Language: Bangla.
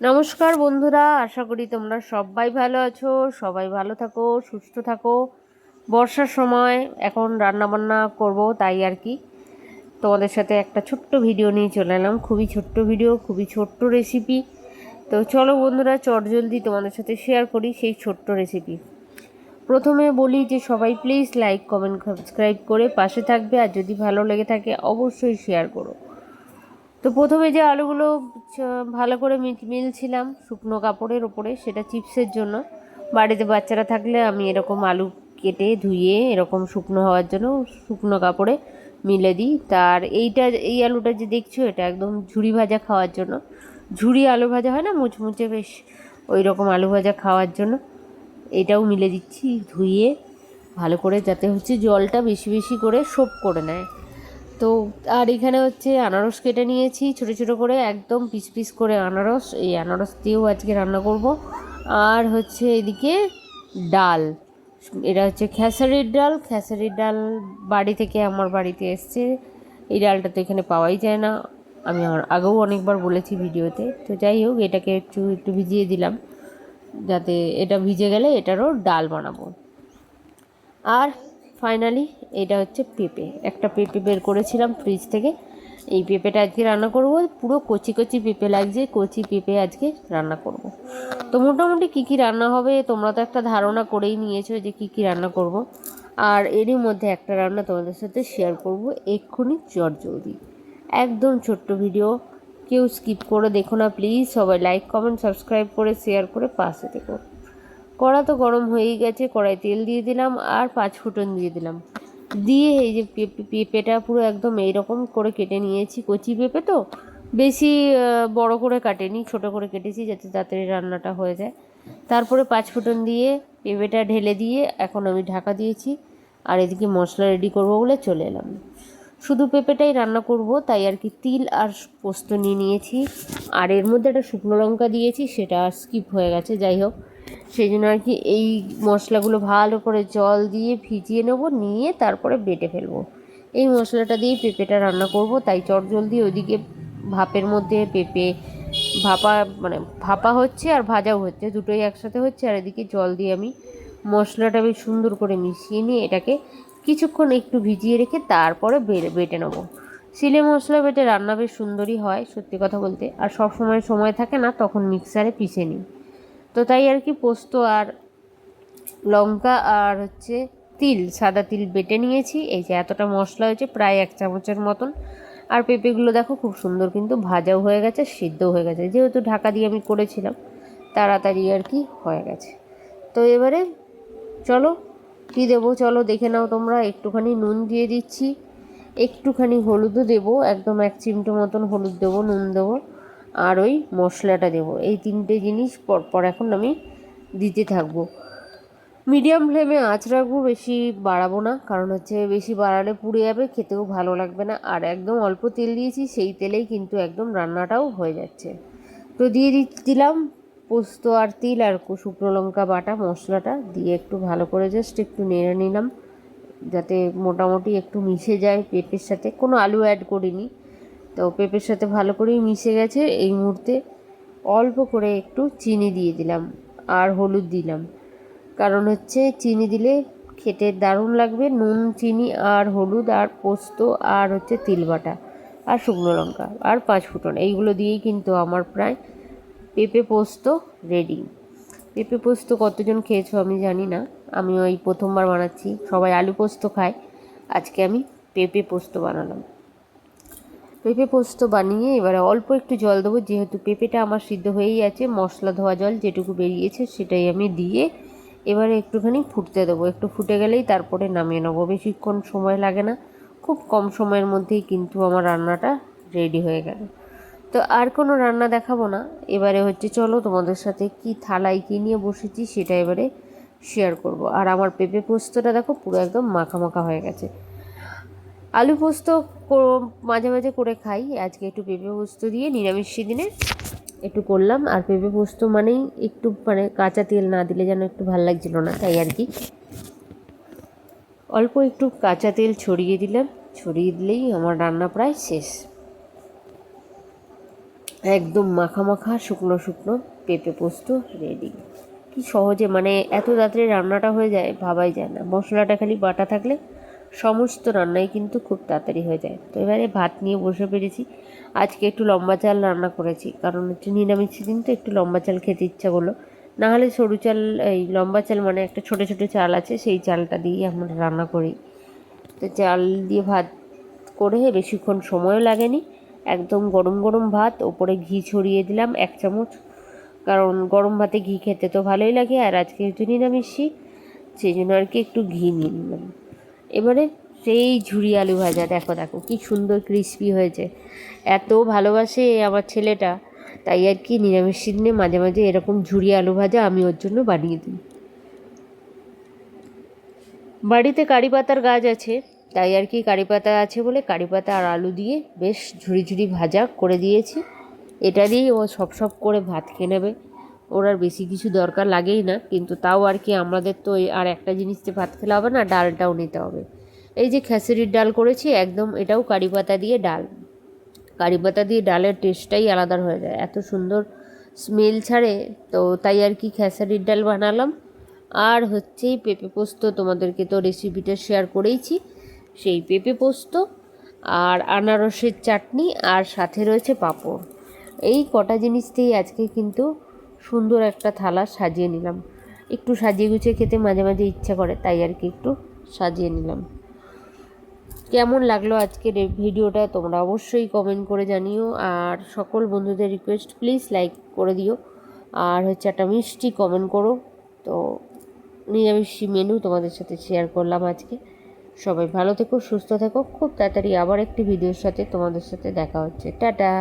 নমস্কার বন্ধুরা, আশা করি তোমরা সবাই ভালো আছো, সবাই ভালো থাকো, সুস্থ থাকো। বর্ষার সময় এখন রান্না বান্না করব তাই আর কি। তোমাদের সাথে একটা ছোট্ট ভিডিও নিয়ে চলে এলাম, খুবই ছোট্ট ভিডিও, খুবই ছোট্ট রেসিপি তো চলো বন্ধুরা চটজলদি তোমাদের সাথে শেয়ার করি সেই ছোট্ট রেসিপি প্রথমে বলি যে সবাই প্লিজ লাইক কমেন্ট সাবস্ক্রাইব করে পাশে থাকবে। আর যদি ভালো লেগে থাকে, অবশ্যই শেয়ার করো। তো প্রথমে যে আলুগুলো ভালো করে মিল- মিলছিলাম শুকনো কাপড়ের ওপরে, সেটা চিপসের জন্য। বাড়িতে বাচ্চারা থাকলে আমি এরকম আলু কেটে ধুয়ে এরকম শুকনো হওয়ার জন্য শুকনো কাপড়ে মিলে দিই। তার এইটা, এই আলুটা যে দেখছ, এটা একদম ঝুড়ি ভাজা খাওয়ার জন্য। ঝুড়ি আলু ভাজা হয় না, মুচমুচে বেশ ওই রকম আলু ভাজা খাওয়ার জন্য। এটাও মিলে দিচ্ছি ধুয়ে, ভালো করে যাতে হচ্ছে জলটা বেশি বেশি করে সোপ করে নেয়। তো আর এখানে হচ্ছে আনারস কেটে নিয়েছি, ছোটো ছোটো করে একদম পিস পিস করে আনারস, এই আনারস দিয়েও আজকে রান্না করব। আর হচ্ছে এদিকে ডাল, এটা হচ্ছে খেসারির ডাল খেসারির ডাল বাড়ি থেকে আমার বাড়িতে এসছে, এই ডালটা তো এখানে পাওয়াই যায় না। আমি আগেও অনেকবার বলেছি ভিডিওতে, তো যাই হোক, এটাকে একটু একটু ভিজিয়ে দিলাম, যাতে এটা ভিজে গেলে এটারও ডাল বানাবো। আর ফাইনালি এটা হচ্ছে পেঁপে। একটা পেঁপে বের করেছিলাম ফ্রিজ থেকে। এই পেঁপেটা আজকে রান্না করব। পুরো কচি কচি পেঁপে লাগছে। কচি পেঁপে আজকে রান্না করব। তো মোটামুটি কী কী রান্না হবে তোমরা তো একটা ধারণা করেই নিয়েছো যে কী কী রান্না করব। আর এরই মধ্যে একটা রান্না তোমাদের সাথে শেয়ার করব। এক্ষুনি চট জলদি। একদম ছোট্ট ভিডিও। কেউ স্কিপ করে দেখো না প্লিজ সবাই লাইক কমেন্ট সাবস্ক্রাইব করে শেয়ার করে পাশে থেকো। কড়া তো গরম হয়েই গেছে, কড়াই তেল দিয়ে দিলাম আর পাঁচ ফুটন দিয়ে দিলাম। দিয়ে এই যে পেঁপে পেঁপেটা পুরো একদম এইরকম করে কেটে নিয়েছি, কচি পেঁপে তো, বেশি বড় করে কাটেনি, ছোট করে কেটেছি যাতে তাড়াতাড়ি রান্নাটা হয়ে যায়। তারপরে পাঁচ ফুটন দিয়ে পেঁপেটা ঢেলে দিয়ে এখন আমি ঢাকা দিয়েছি আর এদিকে মশলা রেডি করব বলে চলে এলাম। শুধু পেঁপেটাই রান্না করব, তাই আর কি তিল আর পোস্ত নিয়ে নিয়েছি। আর এর মধ্যে একটা শুকনো লঙ্কা দিয়েছি, সেটা স্কিপ হয়ে গেছে, যাই হোক। সেই জন্য আর কি এই মশলাগুলো ভালো করে জল দিয়ে ভিজিয়ে নেব, নিয়ে তারপরে বেটে ফেলব। এই মশলাটা দিয়ে পেঁপেটা রান্না করব, তাই চট জলদি ওইদিকে ভাপের মধ্যে পেঁপে ভাপা মানে ভাপা হচ্ছে আর ভাজাও হচ্ছে, দুটোই একসাথে হচ্ছে, আর এদিকে জল দিয়ে আমি মশলাটা বেশ সুন্দর করে মিশিয়ে নিয়ে এটাকে কিছুক্ষণ একটু ভিজিয়ে রেখে তারপরে বেটে নেব। সিলে মশলা বেটে রান্না বেশ সুন্দরই হয়, সত্যি কথা বলতে। আর সব সময় সময় থাকে না, তখন মিক্সারে পিষে নিই। তো তাই আর কি পোস্ত আর লঙ্কা আর হচ্ছে তিল, সাদা তিল বেটে নিয়েছি। এই যে এতটা মশলা হয়েছে, প্রায় এক চামচের মতন। আর পেঁপেগুলো দেখো খুব সুন্দর কিন্তু ভাজাও হয়ে গেছে সিদ্ধ হয়ে গেছে। যেহেতু ঢাকা দিয়ে আমি করেছিলাম, তাড়াতাড়ি আর কি হয়ে গেছে। তো এবারে চলো, কী দেবো চলো দেখে নাও তোমরা। একটুখানি নুন দিয়ে দিচ্ছি। একটুখানি হলুদও দেবো, একদম এক চিমটো মতন হলুদ দেবো, নুন দেবো। আর ওই মশলাটা দেবো। এই তিনটে জিনিস পরপর এখন আমি দিতে থাকব। মিডিয়াম ফ্লেমে আঁচ রাখব, বেশি বাড়াবো না, কারণ হচ্ছে বেশি বাড়ালে পুড়ে যাবে, খেতেও ভালো লাগবে না। আর একদম অল্প তেল দিয়েছি, সেই তেলেই কিন্তু একদম রান্নাটাও হয়ে যাচ্ছে। তো দিয়ে দিলাম পোস্ত আর তিল আর শুকনো লঙ্কা বাটা, মশলাটা দিয়ে একটু ভালো করে জাস্ট একটু নেড়ে নিলাম। যাতে মোটামুটি একটু মিশে যায় পেঁপের সাথে। কোনো আলু অ্যাড করিনি। তো পেঁপের সাথে ভালো করেই মিশে গেছে এই মুহূর্তে। অল্প করে একটু চিনি দিয়ে দিলাম আর হলুদ দিলাম। কারণ হচ্ছে চিনি দিলে খেতে দারুণ লাগবে। নুন, চিনি আর হলুদ আর পোস্ত আর হচ্ছে তিল বাটা আর শুকনো লঙ্কা আর পাঁচ ফুটন। এইগুলো দিয়েই কিন্তু আমার প্রায় পেঁপে পোস্ত রেডি পেঁপে পোস্ত কতজন খেয়েছো আমি জানি না। আমি ওই প্রথমবার বানাচ্ছি। সবাই আলু পোস্ত খায়। আজকে আমি পেঁপে পোস্ত বানালাম। পেঁপে পোস্ত বানিয়ে এবারে অল্প একটু জল দেবো, যেহেতু পেঁপেটা আমার সিদ্ধ হয়েই আছে, মশলা ধোয়া জল যেটুকু বেরিয়েছে সেটাই আমি দিয়ে এবারে একটুখানি ফুটতে দেবো। একটু ফুটে গেলেই তারপরে নামিয়ে নেব। বেশিক্ষণ সময় লাগে না, খুব কম সময়ের মধ্যেই কিন্তু আমার রান্নাটা রেডি হয়ে গেল। তো আর কোনো রান্না দেখাবো না। এবারে হচ্ছে চলো তোমাদের সাথে কি থালায় কী নিয়ে বসেছি সেটা এবারে শেয়ার করব। আর আমার পেঁপে পোস্তটা দেখো পুরো একদম মাখা মাখা হয়ে গেছে। আলু পোস্ত মাঝে মাঝে করে খাই। আজকে একটু পেঁপে পোস্ত দিয়ে নিরামিষ দিনে একটু করলাম। আর পেঁপে পোস্ত মানেই একটু মানে কাঁচা তেল না দিলে যেন একটু ভালো লাগছিল না, তাই আর কি। অল্প একটু কাঁচা তেল ছড়িয়ে দিলাম। ছড়িয়ে দিলেই আমার রান্না প্রায় শেষ। একদম মাখা মাখা শুকনো শুকনো পেঁপে পোস্ত রেডি কি সহজে মানে এত তাড়াতাড়ি রান্নাটা হয়ে যায় ভাবাই যায় না। মশলাটা খালি বাটা থাকলে সমস্ত রান্নাই কিন্তু খুব তাড়াতাড়ি হয়ে যায়। তো এবারে ভাত নিয়ে বসে পেরেছি। আজকে একটু লম্বা চাল রান্না করেছি, কারণ হচ্ছে নিরামিষ দিন তো একটু লম্বা চাল খেতে ইচ্ছা করল। নাহলে সরু চাল, এই লম্বা চাল মানে একটা ছোটো ছোটো চাল আছে, সেই চালটা দিয়ে আমরা রান্না করি। তো চাল দিয়ে ভাত করে বেশিক্ষণ সময়ও লাগেনি। একদম গরম গরম ভাত, ওপরে ঘি ছড়িয়ে দিলাম এক চামচ। কারণ গরম ভাতে ঘি খেতে তো ভালোই লাগে, আর আজকে যেহেতু নিরামিষই, সেই জন্য আর কি একটু ঘি নিয়ে নিলাম। এবারে সেই ঝুরি আলু ভাজা, দেখো দেখো, কি সুন্দর ক্রিস্পি হয়েছে। এত ভালোবাসে আমার ছেলেটা, তাই আর কি নিরামিষ দিনে মাঝে মাঝে এরকম ঝুরি আলু ভাজা আমি ওর জন্য বানিয়ে দিই। বাড়িতে কারি পাতার গাছ আছে, তাই আর কি কারি পাতা আছে বলে কারি পাতা আর আলু দিয়ে বেশ ঝুড়ি ঝুড়ি ভাজা করে দিয়েছি। এটা দিয়েই ও সব সব করে ভাত খেয়ে নেবে। ওর আর বেশি কিছু দরকার লাগেই না, কিন্তু তাও আর কি আমাদের তো আর একটা জিনিস দিয়ে ভাত খেলে হবে না, ডালটাও নিতে হবে। এই যে খেসুরির ডাল করেছি, একদম এটাও কারি পাতা দিয়ে ডাল। কারি পাতা দিয়ে ডালের টেস্টটাই আলাদা হয়ে যায়, এত সুন্দর স্মেল ছাড়ে, তো তাই আর কি খেসারির ডাল বানালাম। আর হচ্ছে পেঁপে পোস্ত, তোমাদেরকে তো রেসিপিটা শেয়ার করেইছি, সেই পেঁপে পোস্ত আর আনারসের চাটনি আর সাথে রয়েছে পাঁপড়। এই কটা জিনিস আজকে কিন্তু সুন্দর একটা থালা সাজিয়ে নিলাম। একটু সাজিয়ে গুছিয়ে খেতে মাঝে মাঝে ইচ্ছা করে, তাই আর কি একটু সাজিয়ে নিলাম। কেমন লাগল আজকের এই ভিডিওটা তোমরা অবশ্যই কমেন্ট করে জানিও। আর সকল বন্ধুদের রিকোয়েস্ট প্লিজ লাইক করে দিও। আর হচ্ছে একটা মিষ্টি কমেন্ট করো। তো নিরামিষ মেনু তোমাদের সাথে শেয়ার করলাম আজকে। সবাই ভালো থেকো, সুস্থ থেকো। খুব তাড়াতাড়ি আবার একটি ভিডিওর সাথে তোমাদের সাথে দেখা হচ্ছে। টাটা!